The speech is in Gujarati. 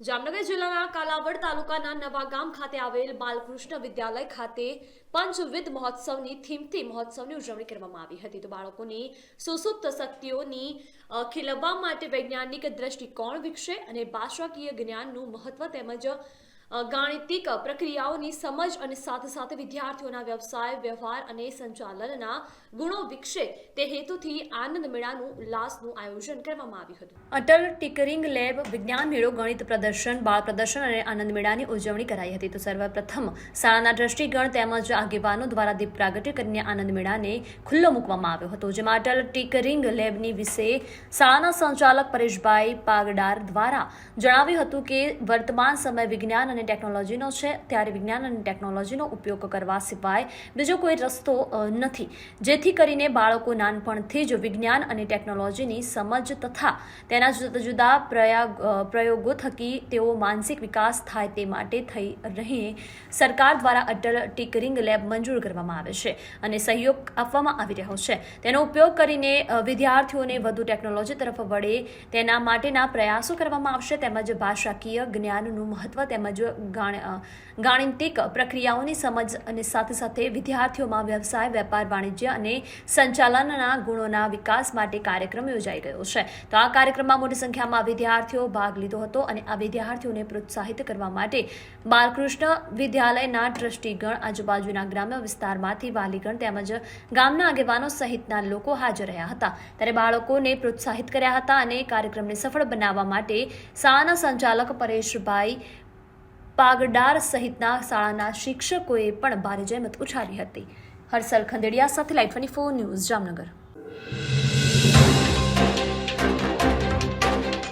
જામનગર જિલ્લાના કાલાવડ તાલુકાના નવાગામ ખાતે આવેલ બાલકૃષ્ણ વિદ્યાલય ખાતે પંચવિધ મહોત્સવની થીમથી મહોત્સવની ઉજવણી કરવામાં આવી હતી. તો બાળકોની સુસુપ્ત શક્તિઓની ખીલવવા માટે વૈજ્ઞાનિક દ્રષ્ટિકોણ વિકસે અને ભાષાકીય જ્ઞાનનું મહત્વ તેમજ ગાણિતિક પ્રક્રિયાઓની સમજ અને સાથે સાથે વિદ્યાર્થીઓના વ્યવસાય, વ્યવહાર અને સંચાલનના ગુણો વિકસે તે હેતુથી આનંદ મેળાનું ઉલ્લાસનું આયોજન કરવામાં આવ્યું હતું. અટલ ટિકરિંગ લેબ વિજ્ઞાન મેળો, ગણિત પ્રદર્શન, બાળ પ્રદર્શન અને આનંદ મેળાની ઉજવણી કરાઈ હતી. તો સર્વપ્રથમ શાળાના દ્રષ્ટિગણ તેમજ આગેવાનો દ્વારા દીપ પ્રાગટ્ય કરીને આનંદ મેળાને ખુલ્લો મૂકવામાં આવ્યો હતો, જેમાં અટલ ટિકરિંગ લેબની વિશે શાળાના સંચાલક પરેશભાઈ પાગડાર દ્વારા જણાવ્યું હતું કે વર્તમાન સમય વિજ્ઞાન અને ટેકનોલોજીનો છે, ત્યારે વિજ્ઞાન અને ટેકનોલોજીનો ઉપયોગ કરવા સિવાય બીજો કોઈ રસ્તો નથી. જેથી કરીને બાળકો નાનપણથી જ વિજ્ઞાન અને ટેકનોલોજીની સમજ તથા તેના જુદા જુદા પ્રયાગ પ્રયોગો થકી તેઓ માનસિક વિકાસ થાય તે માટે થઈ રહી સરકાર દ્વારા અટલ ટિકરિંગ લેબ મંજૂર કરવામાં આવે છે અને સહયોગ આપવામાં આવી રહ્યો છે. તેનો ઉપયોગ કરીને વિદ્યાર્થીઓને વધુ ટેકનોલોજી તરફ વળે તેના માટેના પ્રયાસો કરવામાં આવશે. તેમજ ભાષાકીય જ્ઞાનનું મહત્વ તેમજ ગાણિતિક પ્રક્રિયાઓની સમજ અને સાથે સાથે વિદ્યાર્થીઓમાં વ્યવસાય, વેપાર, વાણિજ્ય અને સંચાલનના ગુણોના વિકાસ માટે કાર્યક્રમ યોજાઈ ગયો છે. તો આ કાર્યક્રમમાં મોટી સંખ્યામાં વિદ્યાર્થીઓ ભાગ લીધો હતો અને આ વિદ્યાર્થીઓને પ્રોત્સાહિત કરવા માટે બાલકૃષ્ણ વિદ્યાલયના ટ્રસ્ટીગણ, આજુબાજુના ગ્રામ્ય વિસ્તારમાંથી વાલીગણ તેમજ ગામના આગેવાનો સહિતના લોકો હાજર રહ્યા હતા. ત્યારે બાળકોને પ્રોત્સાહિત કર્યા હતા અને કાર્યક્રમને સફળ બનાવવા માટે શાળાના સંચાલક પરેશભાઈ પાગડાર સહિતના શાળાના શિક્ષકોએ પણ ભારે જહેમત ઉછાળી હતી. હર્ષલ ખંદેડિયા સાથે live twenty four news Jamnagar.